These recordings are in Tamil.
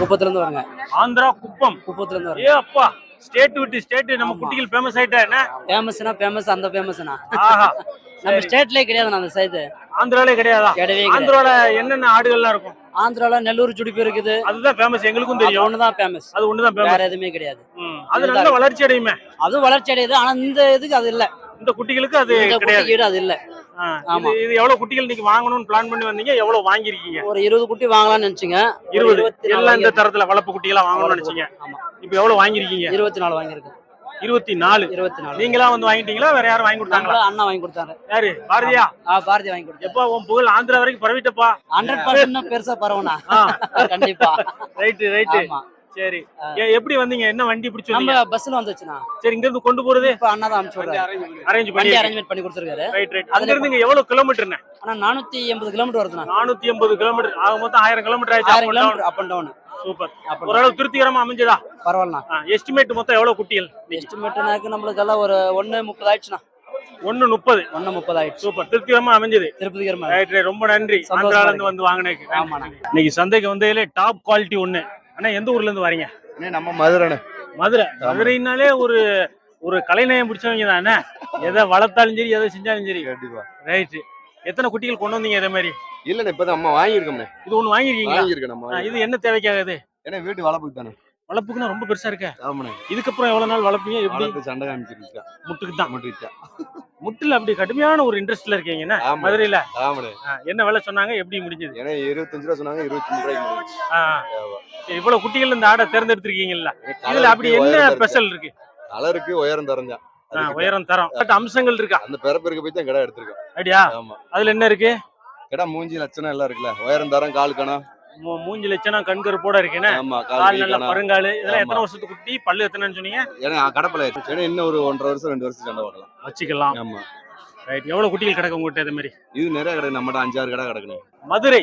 குப்பத்துல இருந்து வரங்க. ஆந்திரா குப்பம். குப்பத்துல இருந்து வரங்க. ஏ அப்பா ஸ்டேட் விட்டு ஸ்டேட் நம்ம. குட்டிகள் ஃபேமஸ் ஆயிட்டா என்ன? ஃபேமஸ்னா ஃபேமஸ் அந்த ஃபேமஸ்னா ஆஹா. நம்ம. ஸ்டேட்லயே கிடையாது அந்த சைடு ஆந்திராலே கிடையாதா? கிடையவே ஆந்திரால என்னென்ன ஆடுகள்லாம் இருக்கும்? ஆந்திரால நெல்லூர் சுடிப்பு இருக்குது. அதுதான் ஃபேமஸ் எங்களுக்கும் அது தெரியும். ஒண்ணுதான் ஃபேமஸ் அது ஒண்ணுதான் ஃபேமஸ் வேற எதுவுமே கிடையாது. அது நல்ல வளர்ச்சி அடையுமே. அதுவும் வளர்ச்சி அடையுது ஆனா இந்த இதுக்கு அது இல்ல. இந்த குட்டிகளுக்கு அது கிடையாது. அது இல்ல. இது எவ்வளவு குட்டிகள் நீங்க வாங்கணும்னு பிளான் பண்ணி வந்தீங்க? எவ்வளவு வாங்கிருக்கீங்க ஒரு இருபது குட்டி வாங்கலாம்னு நினைச்சுங்க. இருபது. எல்லாம் இந்த. தரத்துல வளர்ப்பு குட்டிகளா வாங்கணும்னு நினைச்சீங்க? இப்போ எவ்வளவு வாங்கிருக்கீங்க இருபத்தி நாலு வாங்கியிருக்கு இருபத்தி நாலு. இருபத்தி நாலு. நீங்களா வந்து வாங்கிட்டீங்களா? வேற யாரும் வாங்கி கொடுத்தாங்களா? அண்ணா வாங்கி கொடுத்தாங்க யாரு? பாரதியா? ஆ பாரதி வாங்கி கொடுத்தாங்க எப்பா உன் புகழ் ஆந்திரா வரைக்கும் பரவிட்டப்பா? ஹண்ட்ரட் பர்சன்ட் பெருசா பரவனா. கண்டிப்பா. ரைட்டு ரைட்டு சரி. எப்படி வந்தீங்க? என்ன வண்டி பிடிச்சு நம்ம பஸ்ல வந்துச்சுண்ணா. சரி இங்க இருந்து கொண்டு போறது? இப்ப அண்ணா தான் அனுப்பிச்சு அரேஞ்ச் பண்ணி அரேஞ்ச்மெண்ட் பண்ணி கொடுத்துருக்காரு. ரைட் ரைட் அங்க இருந்து இங்க எவ்வளவு கிலோமீட்டர்னு ஆனா நானூத்தி எண்பது கிலோமீட்டர் வருதுண்ணா. நானூத்தி எண்பது கிலோமீட்டர் ஆக மொத்தம் ஆயிரம் கிலோமீட்டர் ஆயிரம் ஆயிடுச்சு kilometre up and down super ஓரளவு திருப்திகரமா அமைஞ்சதா? பரவாயில்லண்ணா. எஸ்டிமேட் மொத்தம் எவ்வளவு குட்டிகள்? எஸ்டிமேட்னாக்கு நம்மளுக்கு எல்லாம் ஒரு ஒண்ணு முப்பது ஆயிடுச்சுண்ணா. ஒண்ணு முப்பது. ஒண்ணு முப்பது ஆயிடுச்சு. சூப்பர் திருப்திகரமா அமைஞ்சது. திருப்பதி கிரம ரைட் ரொம்ப நன்றி. ஆந்திரால. இருந்து வந்து ஆமாண்ணா. இன்னைக்கு சந்தைக்கு வந்ததுல டாப் குவாலிட்டி ஒண்ணு. அண்ணா எந்த ஊர்ல இருந்து வரீங்க? நம்ம மதுரைண்ணே மதுரை. மதுரைனாலே ஒரு ஒரு கலைநயம் பிடிச்சவங்க தானே எதை வளர்த்தாலும் சரி எதை செஞ்சாலும் சரி. கண்டிப்பா. ரைட் எத்தனை குட்டிகள் கொண்டு வந்தீங்க இதே மாதிரி? இல்லண்ணே இப்பதான் அம்மா வாங்கியிருக்கோம்ண்ணே. இது ஒண்ணு வாங்கிருக்கீங்களா வாங்கியிருக்கேன் நம்ம இது என்ன தேவைக்காகுது ஏன்னா வீட்டு வளர்ப்புக்கு தானே வளர்ப்புக்குன்னா ரொம்ப பெருசா இருக்க. ஆமாண்ணே. இதுக்கப்புறம் எவ்வளவு நாள் வளர்ப்பீங்க? எப்படி? சண்டை காமிச்சிருக்கா முட்டுக்கு தான் முட்டிருக்கா முட்டுல அப்படி கடுமையான ஒரு இன்ட்ரெஸ்ட்ல இருக்கீங்க என்ன? ஆமா மதுரையில? என்ன வேலை சொன்னாங்க? எப்படி முடிஞ்சது? ஏன்னா இருபத்தஞ்சு ரூபா சொன்னாங்க இருபத்தி மூணு ரூபாய்க்கு முடிஞ்சுச்சு. ஆ, சரி, இவ்வளவு குட்டிகள் இந்த ஆடை தேர்ந்தெடுத்திருக்கீங்கல்ல? இதுல அப்படி என்ன. ஸ்பெஷல் இருக்கு. கலருக்கு உயரம் தரஞ்சா உயரம் தரம் அம்சங்கள் இருக்கா? அந்த பிறப்பிற்கு போய் தான் கடை எடுத்திருக்கோம். அப்படியா? ஆமா. அதுல என்ன இருக்கு? கடை மூஞ்சி லட்சணம் எல்லாம் இருக்குல்ல. உயரம் தரம் கால் கணம். மூஞ்சி லட்சணம் கண்கருப்போட இருக்கு என்ன ஆமா கால் நல்ல பருங்காலு. இதெல்லாம். எத்தனை வருஷத்துக்கு குட்டி? பல்லு எத்தனைன்னு சொன்னீங்க? ஏன்னா கடப்பல இன்னும் ஒரு ஒன்றரை வருஷம் ரெண்டு வருஷம் சண்டை வரலாம் வச்சுக்கலாம். ஆமா. ரைட் எவ்வளவு குட்டிகள் கிடக்கு உங்ககிட்ட இது மாதிரி? இது நிறைய கடை நம்மகிட்ட அஞ்சாறு கடை கிடக்குண்ணே. மதுரை.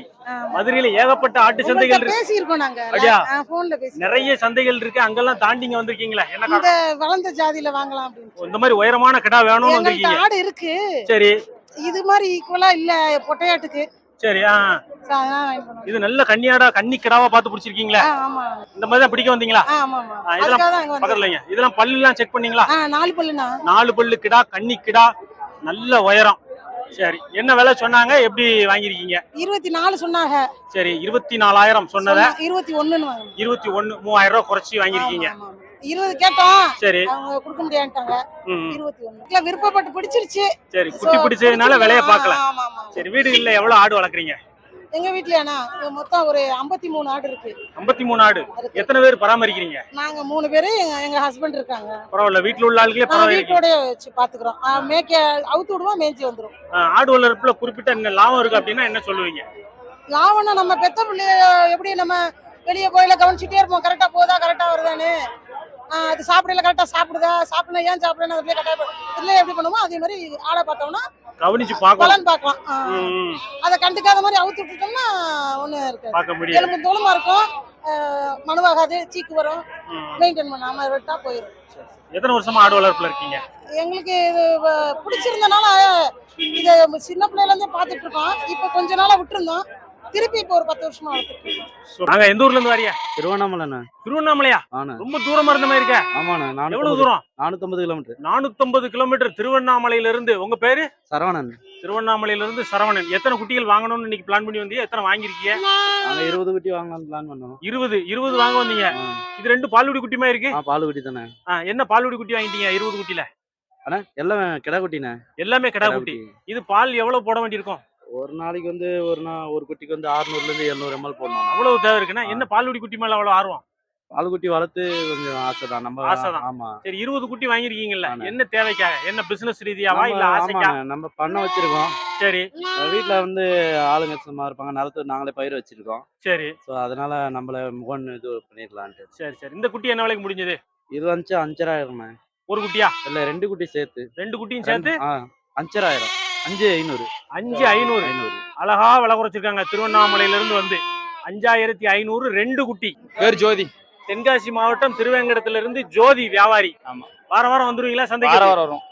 மதுரையில ஏகப்பட்ட ஆட்டு சந்தைகள் இருக்கு. நிறைய சந்தைகள் இருக்கு. அங்கெல்லாம் தாண்டிங்க வந்திருக்கீங்களா? என்ன? வளர்ந்த ஜாதியில வாங்கலாம் இந்த மாதிரி உயரமான கிடா வேணும்னு வந்திருக்கீங்க. ஆடு இருக்கு. சரி. இது மாதிரி ஈக்குவலா இல்ல பொட்டையாட்டுக்கு. சரி அதனால வாங்கிட்டு. இது நல்ல கன்னியாடா கன்னி கிடாவா பார்த்து பிடிச்சிருக்கீங்களா? ஆ, இந்த மாதிரி தான் பிடிக்க வந்தீங்களா? ஆ, இதெல்லாம் அதுக்காக தான். பக்கத்துலங்க. இதெல்லாம் பல்லு எல்லாம் செக் பண்ணீங்களா? ஆ நாலு பல்லுண்ணா. நாலு பல்லு கிடா கன்னி கிடா நல்ல உயரம். சரி என்ன விலை சொன்னாங்க? எப்படி வாங்கிருக்கீங்க இருபத்தி நாலு சொன்னாங்க. சரி இருபத்தி நாலாயிரம் சொன்னத சொன்னா- இருபத்தி ஒண்ணுன்னு வாங்கினோம். இருபத்தி ஒண்ணு மூவாயிரம் ரூபாய் குறைச்சி வாங்கிருக்கீங்க ஆமா, ஆமா. இருபது கேட்டோம். சரி. அவங்க கொடுக்க முடியாட்டாங்க. ம், இருபத்தி ஒண்ணு. இல்ல விருப்பப்பட்டு பிடிச்சிருச்சு. சரி குட்டி So, பிடிச்சதுனால விலைய ஆமா ஆமா. சரி வீடு இல்ல எவ்வளவு ஆடு வளர்க்குறீங்க? எங்க வீட்லயாண்ணா மொத்தம் ஒரு ஐம்பத்தி மூணு ஆடு இருக்கு. ஐம்பத்தி மூணு ஆடு. எத்தனை பேர் பராமரிக்கிறீங்க? நாங்க மூணு பேரு எங்க ஹஸ்பண்ட் இருக்காங்க. பரவாயில்ல வீட்டுல உள்ள ஆளுகளே நான் பராமரிக்கிறீங்க வீட்டோட வச்சு பாத்துக்கிறோம். மேய்க்க அவுத்து விடுவோம் மேய்ச்சி வந்துரும். ஆடு வளர்ப்புல குறிப்பிட்ட என்ன லாபம் இருக்கு அப்படின்னா என்ன சொல்லுவீங்க? லாவணா நம்ம பெத்த பிள்ளைய எப்படி நம்ம வெளியே போயில கவனிச்சுட்டே இருப்போம். கரெக்டா போதா கரெக்டா வருதான்னு. ஆ, அது சாப்பிடல கரெக்டா சாப்பிடுதா? சாப்பிடல ஏன் சாப்பிடணும் பிள்ளை கரெக்டா இல்லை எப்படி பண்ணுமோ அதே மாதிரி ஆளை பார்த்தோம்னா கவனிச்சு பலன் பார்க்கலாம். அதை கண்டுக்காத மாதிரி அவுத்து விட்டுட்டோம்னா பார்க்க முடியாது. எலும்பு தோலுமா இருக்கும். மனுவாகாது சீக்கு வரும். மெயின்டைன் பண்ணாம விட்டா போயிடும் எத்தனை வருஷமா ஆடு வளர்ப்புல இருக்கீங்க? எங்களுக்கு இது பிடிச்சிருந்தனால இதை சின்ன பிள்ளையில இருந்தே பார்த்துட்டு இருக்கோம். இப்போ கொஞ்ச நாளா விட்டுருந்தோம். திருப்பி இப்போ ஒரு பத்து வருஷமா வளர்த்துட்டு இருக்கோம். So, நாங்க எந்த ஊர்ல இருந்து வரியா? திருவண்ணாமலைண்ணா. திருவண்ணாமலையா? ஆனா. ரொம்ப தூரமா இருந்த மாதிரி இருக்க. ஆமாண்ணா எவ்வளவு நானூத்தி தூரம்? நானூத்தம்பது கிலோமீட்டர். நானூத்தம்பது கிலோமீட்டர் திருவண்ணாமலையில இருந்து உங்க பேரு? சரவணன். திருவண்ணாமலையில இருந்து சரவணன். எத்தனை குட்டிகள் வாங்கணும்னு இன்னைக்கு பிளான் பண்ணி வந்தீங்க? எத்தனை வாங்கிருக்கீங்க நாங்க இருபது குட்டி வாங்கலாம்னு பிளான் பண்ணோம். இருபது இருபது வாங்க வந்தீங்க. ஆ. இது ரெண்டு பால்குடி குட்டிமா இருக்கு. ஆ பால் குட்டி தானே. ஆ, என்ன பால்குடி குட்டி வாங்கிட்டீங்க? இருபது குட்டில அண்ணா எல்லாம் கிடா குட்டிண்ணே. எல்லாமே கிடா குட்டி. இது பால் எவ்வளவு போட வேண்டியிருக்கும்? ஒரு நாளைக்கு வந்து ஒரு நாள் ஒரு குட்டிக்கு வந்து 600 ல இருந்து எழுநூறு எம்எல் போடணும். அவ்வளவு தேவை இருக்குன்னா என்ன பால்குடி குட்டி மேல அவ்வளவு ஆர்வம்? பால் குட்டி வளர்த்து கொஞ்சம் ஆசை தான் நம்ம ஆசைதான். ஆமா. சரி இருபது குட்டி வாங்கிருக்கீங்கல்ல. என்ன தேவைக்காக? என்ன பிசினஸ் ரீதியாவா இல்ல ஆசைக்கா? நம்ம பண்ண வச்சிருக்கோம். சரி. வீட்ல வந்து ஆளுங்க சும்மா இருப்பாங்க நிலத்து நாங்களே பயிர் வச்சிருக்கோம். சரி. ஸோ அதனால நம்மள முகன் இது பண்ணிடலான்ட்டு. சரி சரி. இந்த குட்டி என்ன விலைக்கு முடிஞ்சது? இது வந்து அஞ்சராயிரம்ண்ணே. ஒரு குட்டியா? இல்ல ரெண்டு குட்டி சேர்த்து. ரெண்டு குட்டியும் சேர்த்து? அஞ்சராயிரம். அஞ்சு ஐநூறு. அஞ்சு ஐநூறு. ஐநூறு. அழகா விலை குறைச்சிருக்காங்க திருவண்ணாமலையில இருந்து வந்து அஞ்சாயிரத்தி ஐநூறு ரெண்டு குட்டி. பேர் ஜோதி. தென்காசி மாவட்டம் திருவேங்கடத்துல இருந்து ஜோதி வியாபாரி. ஆமா. வாரம் வாரம் வந்துருவீங்களா? சந்தைக்கு? வாரம் வரும்.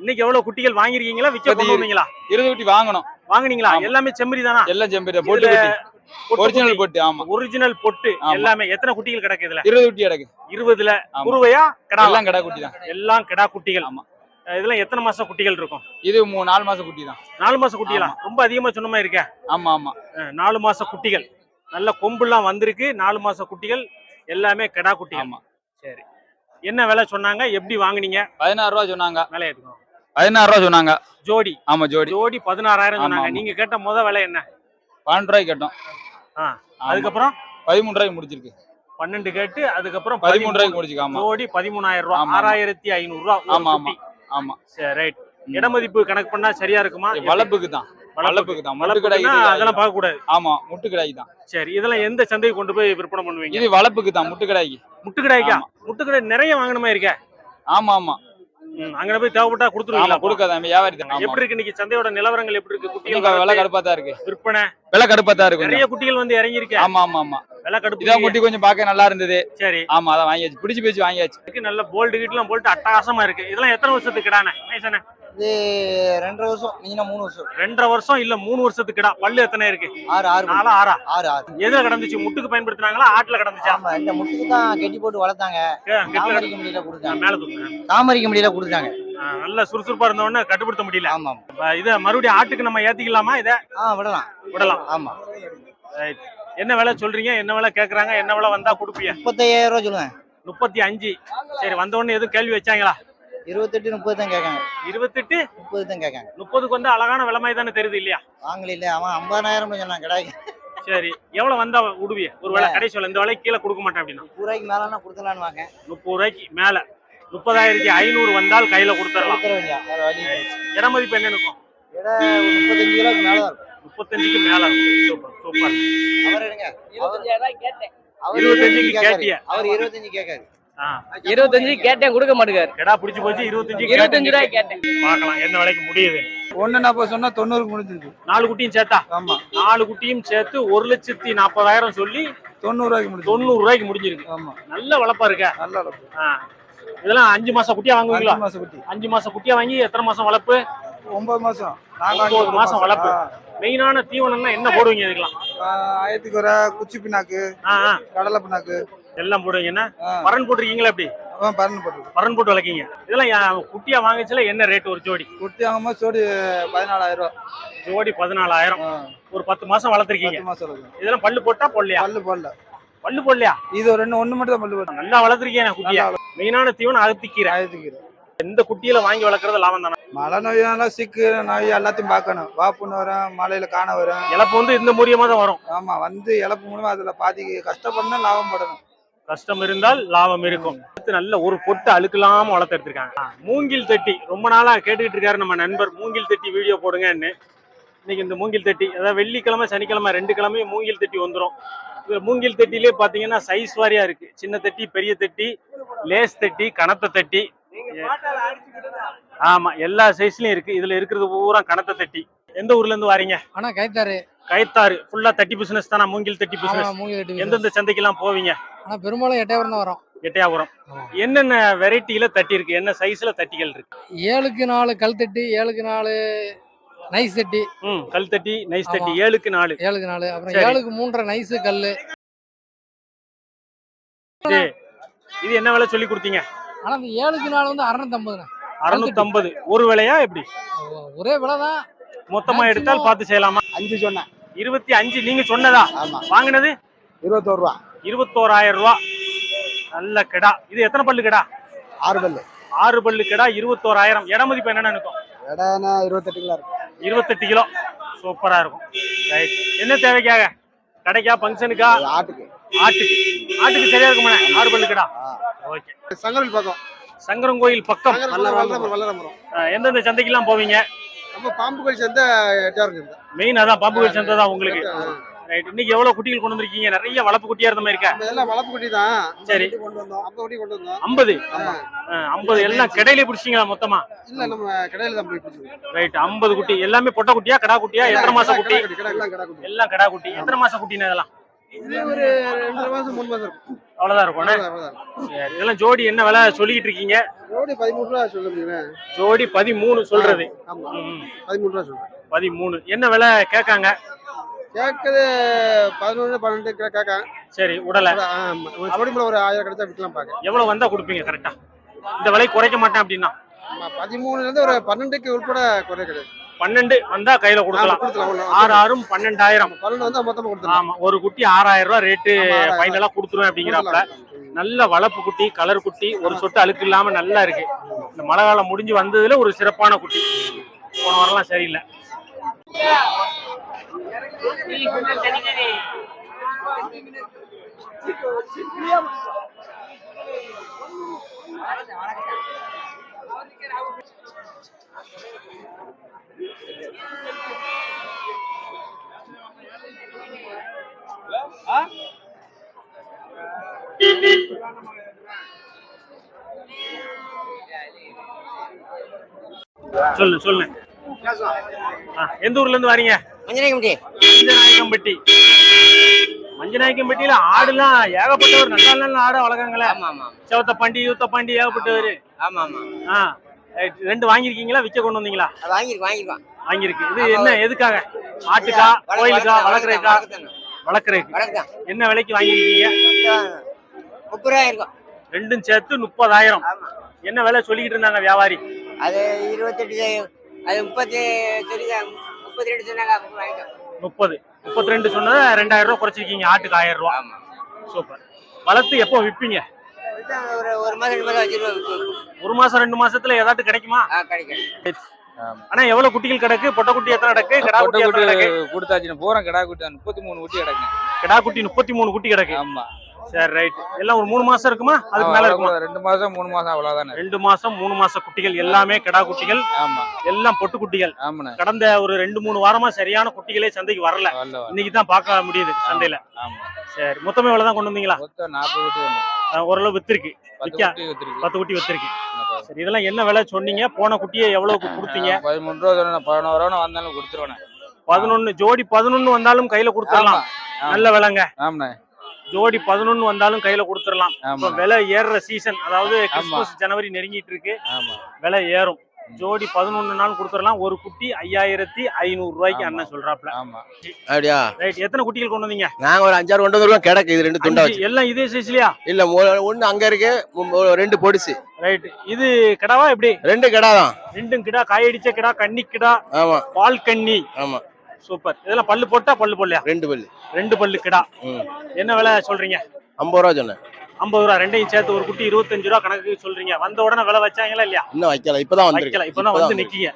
இன்னைக்கு எவ்வளவு குட்டிகள் வாங்கிருக்கீங்களா விற்க வந்தீங்களா இருபது குட்டி வாங்கணும். வாங்குனீங்களா. எல்லாமே செம்மறி தானா? எல்லாம் செம்பேரி போட்டு ஒரிஜினல் பொட்டு ஆமா. ஒரிஜினல் பொட்டு. எல்லாமே. எத்தனை குட்டிகள் கிடக்கு இதுல? இருபது குட்டி கிடக்கு. இருபதுல. குருவையா கிடா எல்லாம் கடா குட்டி தான். எல்லாம் கிடா குட்டிகள். ஆமா. இதெல்லாம் எத்தனை மாசம் குட்டிகள் இருக்கும்? இது மூணு நாலு மாசம் குட்டி தான். நாலு மாசம் குட்டிகளா? ரொம்ப அதிகமா சொன்ன மாதிரி இருக்க? ஆமா ஆமா. நாலு மாச குட்டிகள். நல்ல கொம்புலாம் வந்திருக்கு. நாலு மாச குட்டிகள். எல்லாமே கிடா குட்டிகள். ஆமா. சரி. என்ன விலை சொன்னாங்க? எப்படி வாங்குனீங்க? பதினாறு ரூபா சொன்னாங்க. விலை எடுக்கணும் பதினாறு ரூபா சொன்னாங்க. ஜோடி. ஆமா ஜோடி. ஜோடி பதினாறாயிரம் ஆமா, சொன்னாங்க. ஆமா. நீங்க கேட்ட முத விலை என்ன? பன்னெண்டு ரூபாய்க்கு கேட்டோம். ஆ, ஆமா. அதுக்கப்புறம்? பதிமூணு ரூபாய்க்கு முடிச்சிருக்கு. பன்னெண்டு கேட்டு அதுக்கப்புறம் பதிமூணு ரூபாய்க்கு முடிச்சிருக்கு ஆமா. ஜோடி பதிமூணாயிரம் ஆமா, ஆமா. ஆறாயிரத்தி ஐநூறு ரூபா. ஆமா, குட்டி. ஆமா. சரி ரைட். இடமதிப்பு கணக்கு பண்ணா சரியா இருக்குமா? வளப்புக்கு தான் வளப்புக்கு. தான் முட்டு கடாய்க்கு அதெல்லாம் பார்க்க கூடாது ஆமா முட்டு கடாய்க்கு தான் சரி இதெல்லாம் எந்த சந்தைக்கு கொண்டு போய் விற்பனை பண்ணுவீங்க? இது வளப்புக்கு தான் முட்டு கடாய்க்கு முட்டுக்கடாய்க்கா? ஆமா. முட்டுக்கடை நிறைய வாங்கணுமா இருக்க? ஆமா ஆமா. அங்க போய் தேவைப்பட்டா கொடுத்துருவீங்களா? கொடுக்காத வியாபாரி தான். எப்படி இருக்கு இன்னைக்கு சந்தையோட நிலவரங்கள் எப்படி இருக்கு? குட்டிகள் விலை கடுப்பா தான் இருக்கு. விற்பனை. விலை கடுப்பா தான் இருக்கு நிறைய குட்டிகள் வந்து இறங்கி இருக்கு ஆமா ஆமா ஆமா. விலை கடுப்பு இதான் குட்டி கொஞ்சம் பார்க்க நல்லா இருந்தது. சரி. ஆமா அதான் வாங்கியாச்சு. பிடிச்சு பிடிச்சு வாங்கியாச்சு. இருக்கு நல்ல போல்டு கிட்லாம் போல்ட்டு அட்டகாசமா இருக்கு. இதெல்லாம் எத்தனை வருஷத்துக்கு கிடானே? இது ரெண்டரை வருஷம் நீங்க மூணு வருஷம். ரெண்டரை வருஷம் இல்ல மூணு வருஷத்துக்கு கிடா. பல்லு எத்தனை இருக்கு? ஆறு ஆறு. நாலா ஆறா? ஆறு ஆறு. எதுல கிடந்துச்சு? முட்டுக்கு பயன்படுத்தினாங்களா? ஆட்டுல கிடந்துச்சா? ஆமா இந்த முட்டுக்கு தான் கெட்டி போட்டு வளர்த்தாங்க. தாமரிக்க முடியல கொடுத்தாங்க. மேல தூக்குங்க தாமரிக்க முடியல கொடுத்தாங்க. நல்ல சுறுசுறுப்பா இருந்த உடனே கட்டுப்படுத்த முடியல. ஆமா இத மறுபடியும் ஆட்டுக்கு நம்ம ஏத்திக்கலாமா இத? ஆ விடலாம். விடலாம். ஆமா. Right. என்ன விலை சொல்றீங்க? என்ன விலை கேக்குறாங்க? என்ன விலை வந்தா கொடுப்பீங்க? முப்பத்தையாயிரம் ரூபா சொல்லுங்க முப்பத்தி அஞ்சு. சரி வந்த உடனே எதுவும் கேள்வி வச்சாங்களா? இருபத்தெட்டு முப்பது தான் கேட்காங்க. இருபத்தெட்டு? முப்பது தான் கேட்காங்க. முப்பதுக்கு வந்து அழகான விலை மாதிரி தானே தெரியுது இல்லையா? வாங்கல இல்ல அவன் ஐம்பதாயிரம் சொன்னான் கடாய்க்கு சரி எவ்வளவு வந்தா உடுவிய ஒரு வேலை. கடைசி விலை. இந்த விலைக்கு கீழே கொடுக்க மாட்டேன் அப்படின்னா. முப்பது ரூபாய்க்கு மேலன்னா கொடுக்கலான்னு வாங்க முப்பது ரூபாய்க்கு மேல. முப்பதாயிரத்தி ஐநூறு வந்தால் கையில கொடுத்துடலாம். இட மதிப்பு என்ன இருக்கும்? முப்பத்தஞ்சு கிலோக்கு மேல தான் இருக்கும். முப்பத்தஞ்சுக்கு மேல சூப்பர் சூப்பர். அவர் எடுங்க அவர் இருபத்தஞ்சுக்கு கேட்காரு. கேட்டிய. அவர் இருபத்தஞ்சு கேட்காரு ஆ. இருபத்தஞ்சு கேட்டேன் கொடுக்க மாட்டேங்காரு கெடா பிடிச்சு போச்சு இருபத்தஞ்சு இருபத்தஞ்சு ரூபாய் கேட்டேன். பார்க்கலாம் என்ன விலைக்கு முடியுது. ஒண்ணு நாற்பது சொன்னா தொண்ணூறுக்கு முடிஞ்சிருக்கு நாலு குட்டியும் சேர்த்தா? ஆமா. நாலு குட்டியும் சேர்த்து ஒரு லட்சத்தி நாற்பதாயிரம் சொல்லி தொண்ணூறு ரூபாய்க்கு முடிஞ்சு தொண்ணூறு ரூபாய்க்கு முடிஞ்சிருக்கு. ஆமா. நல்ல வளப்பா இருக்க? நல்ல ஆ. இதெல்லாம் அஞ்சு மாசம் குட்டியா வாங்குவீங்களா? அஞ்சு மாசம் குட்டி. அஞ்சு மாசம் குட்டியா வாங்கி எத்தனை மாசம் வளர்ப்பு ஒன்பது மாசம். நாங்க ஒன்பது மாசம் வளர்ப்பு. மெயினான தீவனம்னா என்ன போடுவீங்க இதுக்கெல்லாம்? ஆ, ஆயிரத்துக்கு வர குச்சி பின்னாக்கு ஆ ஆ, கடலை பின்னாக்கு எல்லாம் போடுவீங்கன்னா ஆ, பரன் போட்டிருக்கீங்களா எப்படி? அதான் போட்டுருக்கு பரன் போட்டு வளர்க்கீங்க. இதெல்லாம் யா- குட்டியா வாங்கிச்சுல என்ன ரேட் ஒரு ஜோடி? குட்டி வாங்கும்போது சோடி பதினாலாயிரம் ரூபா. ஜோடி பதினாலாயிரம். ஆ, ஒரு பத்து மாசம் வளர்த்துருக்கீங்க. பத்து மாசம் இருக்கு இதெல்லாம் பல்லு போட்டா பொல்லையா பல்லு போடல. பல்லு பொல்லையா இது ஒரு ரெண்டு ஒண்ணு மட்டும் தான் பல்லு போடணும் நல்லா வளர்த்துருக்கீங்க குட்டியா. மெயினான தீவனம் அகத்திக்கீரை ஆயிரத்துக்கு இரு. இந்த குட்டியில வாங்கி வளர்க்கறது லாபம் தானே? மழை நோய்னால சிக்கு நோய் எல்லாத்தையும் பார்க்கணும். வாப்புன்னு வரும் மழையில காண வரும். இழப்பு வந்து இந்த மூலியமா தான் வரும். ஆமா வந்து இழப்பு மூலமா அதுல பாதி கஷ்டப்படணும் லாபம் படணும். கஷ்டம் இருந்தால் லாபம் இருக்கும். அடுத்து நல்ல ஒரு பொட்டு அழுக்கலாம வளர்த்து எடுத்திருக்காங்க. மூங்கில் தட்டி. ரொம்ப நாளா கேட்டுக்கிட்டு இருக்காரு நம்ம நண்பர். மூங்கில் தட்டி வீடியோ போடுங்கன்னு. இன்னைக்கு இந்த மூங்கில் தட்டி அதாவது வெள்ளிக்கிழமை சனிக்கிழமை ரெண்டு கிழமையும் மூங்கில் தட்டி வந்துடும் இது மூங்கில் தட்டிலே பாத்தீங்கன்னா சைஸ் வாரியா இருக்கு. சின்ன தட்டி பெரிய தட்டி லேஸ் தட்டி கனத்த தட்டி. ஆமா எல்லா சைஸ்லயும் இருக்கு. இதுல இருக்கிறது பூரா கனத்த தட்டி. எந்த ஊர்ல இருந்து வாரீங்க? ஆனா கைத்தாரு கைத்தாறு. ஃபுல்லா தட்டி பிசினஸ் தானா? மூங்கில் தட்டி பிசினஸ் எந்தெந்த சந்தைக்கெல்லாம் போவீங்க? ஆனா பெரும்பாலும் எட்டையாவரம் தான் வரும். எட்டையாபுரம். என்னென்ன வெரைட்டில தட்டி இருக்கு? என்ன சைஸ்ல தட்டிகள் இருக்கு? ஏழுக்கு நாலு கல் தட்டி ஏழுக்கு நாலு நைஸ் தட்டி. ம் கல் தட்டி நைஸ் தட்டி. ஏழுக்கு நாலு. ஏழுக்கு நாலு. அப்புறம். ஏழுக்கு மூன்றரை நைஸ் கல்லு. இது என்ன விலை சொல்லி கொடுத்தீங்க? ஆனா இந்த ஏழுக்கு நாலு வந்து அறுநூத்தம்பதுண்ணே. அறுநூத்தம்பது. ஒரு விலையா எப்படி? ஒரே விலை தான் மொத்தமா எடுத்தால் பார்த்து செய்யலாமா? அஞ்சு சொன்னேன். இருபத்தி அஞ்சு நீங்க சொன்னதா? ஆமா. வாங்கினது? இருபத்தோரு ரூபா. இருபத்தோராயிரம் ரூபா. நல்ல கிடா. இது எத்தனை பல்லு கிடா? ஆறு பல்லு. ஆறு பல்லு கிடா இருபத்தோராயிரம். இட மதிப்பு என்னன்னு இருக்கும் இடம் இருபத்தெட்டு கிலோ இருக்கும். இருபத்தெட்டு கிலோ. சூப்பரா இருக்கும். ரைட் என்ன தேவைக்காக? கடைக்கா ஃபங்க்ஷனுக்கா ஆட்டுக்கு. ஆட்டுக்கு. ஆட்டுக்கு சரியா இருக்குமாண்ணே ஆறு பல்லு கிடா. ஓகே சங்கரல் பக்கம். சங்கரங்கோயில் பக்கம். எந்தெந்த சந்தைக்கெல்லாம் போவீங்க? நம்ம பாம்பு கோயில் இருக்கு மெயின் அதான் பாம்புகள் சந்தை தான் உங்களுக்கு? ரைட் இன்னைக்கு எவ்வளவு குட்டிகள் கொண்டு வந்திருக்கீங்க? நிறைய வளர்ப்பு குட்டியா இருந்த மாதிரி இருக்கா? எல்லாம் குட்டி தான். சரி. ஐம்பது? ஐம்பது. எல்லாம் கடையிலே பிடிச்சிங்களா மொத்தமா? இல்ல நம்ம கடையில தான் போய் ரைட் ஐம்பது குட்டி. எல்லாமே பொட்டை குட்டியா கடா குட்டியா? எத்தனை மாசம் குட்டி? எல்லாம் கடை குட்டி. எல்லாம் கடா குட்டி. எத்தனை மாசம் குட்டினா இதெல்லாம்? இது ஒரு ரெண்டரை மாசம் மூணு மாசம் இருக்கும். அவ்வளவுதான் இருக்கும். சரி இதெல்லாம் ஜோடி என்ன விலை சொல்லிக்கிட்டு இருக்கீங்க? ஜோடி பதிமூணு ரூபா சொல்ல முடியுமே? ஜோடி பதிமூணு சொல்றது. ஆமா பதிமூணு ரூபா சொல்றேன். பதிமூணு. என்ன விலை கேட்காங்க? கேட்குது பதினொன்று பன்னெண்டு கேட்காங்க சரி உடலை. அப்படிங்குள்ள ஒரு ஆயிரம் கிடைச்சா விற்கலாம் பார்க்க எவ்வளவு வந்தா கொடுப்பீங்க கரெக்டா இந்த விலை குறைக்க மாட்டேன் அப்படின்னா. பதிமூணுலேருந்து ஒரு பன்னெண்டுக்கு உட்பட குறை கிடையாது பன்னெண்டு வந்தா கையில கொடுக்கலாம். ஆறு ஆறும் பன்னெண்டாயிரம். ஆமா ஒரு குட்டி ஆறாயிரம் ரூபாய் ரேட்டு. ஃபைனலா கொடுத்துருவேன் அப்படிங்கிறாப்ல நல்ல வளர்ப்பு குட்டி கலர் குட்டி ஒரு சொட்டு அழுக்கு இல்லாம நல்லா இருக்கு. இந்த மழை காலம் முடிஞ்சு வந்ததுல ஒரு சிறப்பான குட்டி. போன வாரம்லாம் சரியில்லை. சொல்லு சொல்லு. எந்த ஊர்ல இருந்து வரீங்க? மஞ்சள் மஞ்சநாயக்கம்பட்டி. மஞ்சநாயக்கம்பட்டியில ஆடுலாம் ஏகப்பட்டவர் நல்ல நல்ல ஆட வளர்க்காங்களே ஆமா ஆமா செவத்த பாண்டி யூத்த பாண்டி ஏகப்பட்டவர். ஆமா ஆமா ஆ. ரைட். ரெண்டு வாங்கியிருக்கீங்களா? விற்க கொண்டு வந்தீங்களா? வாங்கிருக்கு வாங்கிருக்கான் வாங்கியிருக்கு. இது என்ன எதுக்காக? ஆட்டுக்கா கோயிலுக்கா வளர்க்குறதுக்கா வளர்க்குறதுக்கு என்ன விலைக்கு வாங்கியிருக்கீங்க? முப்பது ரூபாய் இருக்கும். ரெண்டும் சேர்த்து முப்பதாயிரம். என்ன விலை சொல்லிக்கிட்டு இருந்தாங்க வியாபாரி? அது இருபத்தெட்டு அது முப்பத்தி முப்பத்தி ரெண்டு சொன்னாங்க முப்பது. முப்பத்தி ரெண்டு சொன்னதை ரெண்டாயிரம் ரூபாய் குறைச்சிருக்கீங்க ஆட்டுக்கு ஆயிரம் ஆமா. சூப்பர். வளர்த்து எப்போ விற்பீங்க? ஒரு ரெண்டு வச்சிருவோம் மாசம் ரெண்டு மாசத்துல ஏதாட்டு கிடைக்குமா? ஆனா எவ்வளவு குட்டிகள் கிடக்கு? பொட்டை குட்டி எத்தனை கிடக்கு? கிடா குட்டி எத்தனை கிடக்கு? கொடுத்தாச்சு பூரா கிடா குட்டி முப்பத்தி மூணு குட்டி கிடக்குங்க கிடா குட்டி முப்பத்தி மூணு குட்டி கிடக்கு. ஆமா. சரி ரைட் எல்லாம் ஒரு மூணு மாசம் இருக்குமா? அதுக்கு மேல இருக்குமா? ரெண்டு மாசம் மூணு மாசம் அவ்வளவுதானே. ரெண்டு மாசம் மூணு மாச குட்டிகள் எல்லாமே கிடா குட்டிகள். ஆமா. எல்லாம் பொட்டு குட்டிகள். ஆமாண்ணே. கடந்த ஒரு ரெண்டு மூணு வாரமா சரியான குட்டிகளே சந்தைக்கு வரல. வரல வரல. இன்னைக்கு தான் பார்க்க முடியுது சந்தையில. ஆமா. சரி மொத்தமே இவ்வளவு தான் கொண்டு வந்தீங்களா? மொத்தம் நாற்பது குட்டி ஓரளவு வித்திருக்கு. பத்து குட்டி வித்துருக்கு. பத்து குட்டி வித்திருக்கு. சரி இதெல்லாம் என்ன விலை சொன்னீங்க? போன குட்டியை எவ்வளவுக்கு கொடுத்தீங்க? பதிமூணு ரூபா சொன்னேன் பதினோரு ரூபா வந்தாலும் கொடுத்துருவேன். பதினொன்னு ஜோடி பதினொன்னு வந்தாலும் கையில கொடுத்துடலாம். நல்ல விலைங்க. ஜோடி பதினொன்னு வந்தாலும் கையில கொடுத்துடலாம். விலை ஏறுற சீசன் அதாவது கிறிஸ்துமஸ் ஜனவரி நெருங்கிட்டு இருக்கு. விலை ஏறும். ஜோடி பதினொன்னு நாள் கொடுத்துடலாம். ஒரு குட்டி ஐயாயிரத்தி ஐநூறு ரூபாய்க்கு. அண்ணன் சொல்றாப்ல ஆமா. அப்படியா? ரைட் எத்தனை குட்டிகள் கொண்டு வந்தீங்க? நாங்க ஒரு அஞ்சாறு கொண்டு வந்துருக்கோம். கிடக்கு இது ரெண்டு துண்டா எல்லாம் இதே சைஸ்லயா இல்ல ஒன்னு அங்க இருக்கு ரெண்டு பொடிசு. ரைட் இது கிடாவா எப்படி? ரெண்டு கிடாதான் ரெண்டும் கிடா காயடிச்ச கிடா கன்னி கிடா ஆமா. பால் கன்னி. ஆமா. சூப்பர் இதெல்லாம் பல்லு போட்டா பல்லு போடலையா? ரெண்டு பல்லு. ரெண்டு பல்லு கிடா. என்ன விலை சொல்றீங்க? ஐம்பது ரூபா சொன்னேன். ஐம்பது ரூபா ரெண்டையும் சேர்த்து ஒரு குட்டி இருபத்தஞ்சு ரூபா கணக்கு சொல்றீங்க. வந்த உடனே விலை வச்சாங்களா இல்லையா? இன்னும் வைக்கல இப்பதான் வைக்கல வந்திருக்கு. இப்பதான் வந்து நிக்கீங்க.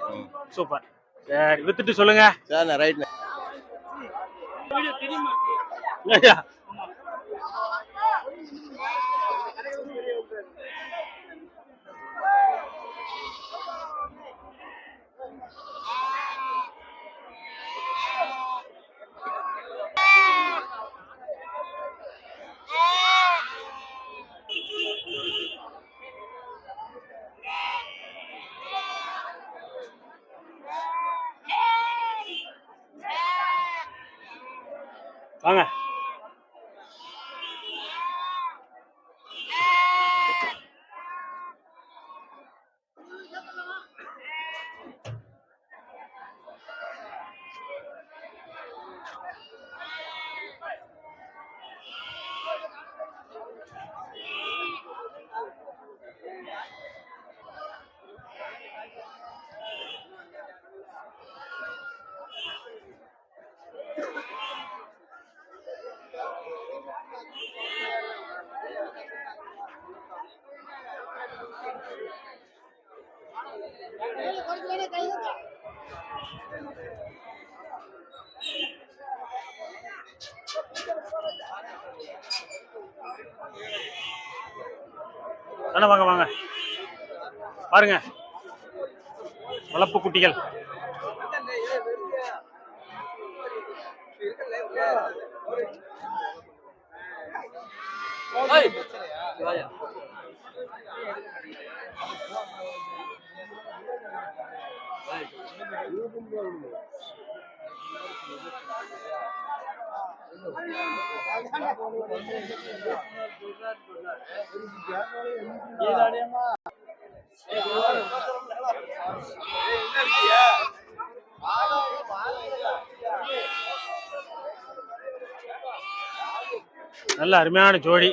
சூப்பர். சரி வித்துட்டு சொல்லுங்க. ரைட் வாங்க. தானே வாங்க வாங்க. பாருங்க. வளர்ப்பு குட்டிகள். Hey! நல்ல அருமையான ஜோடி.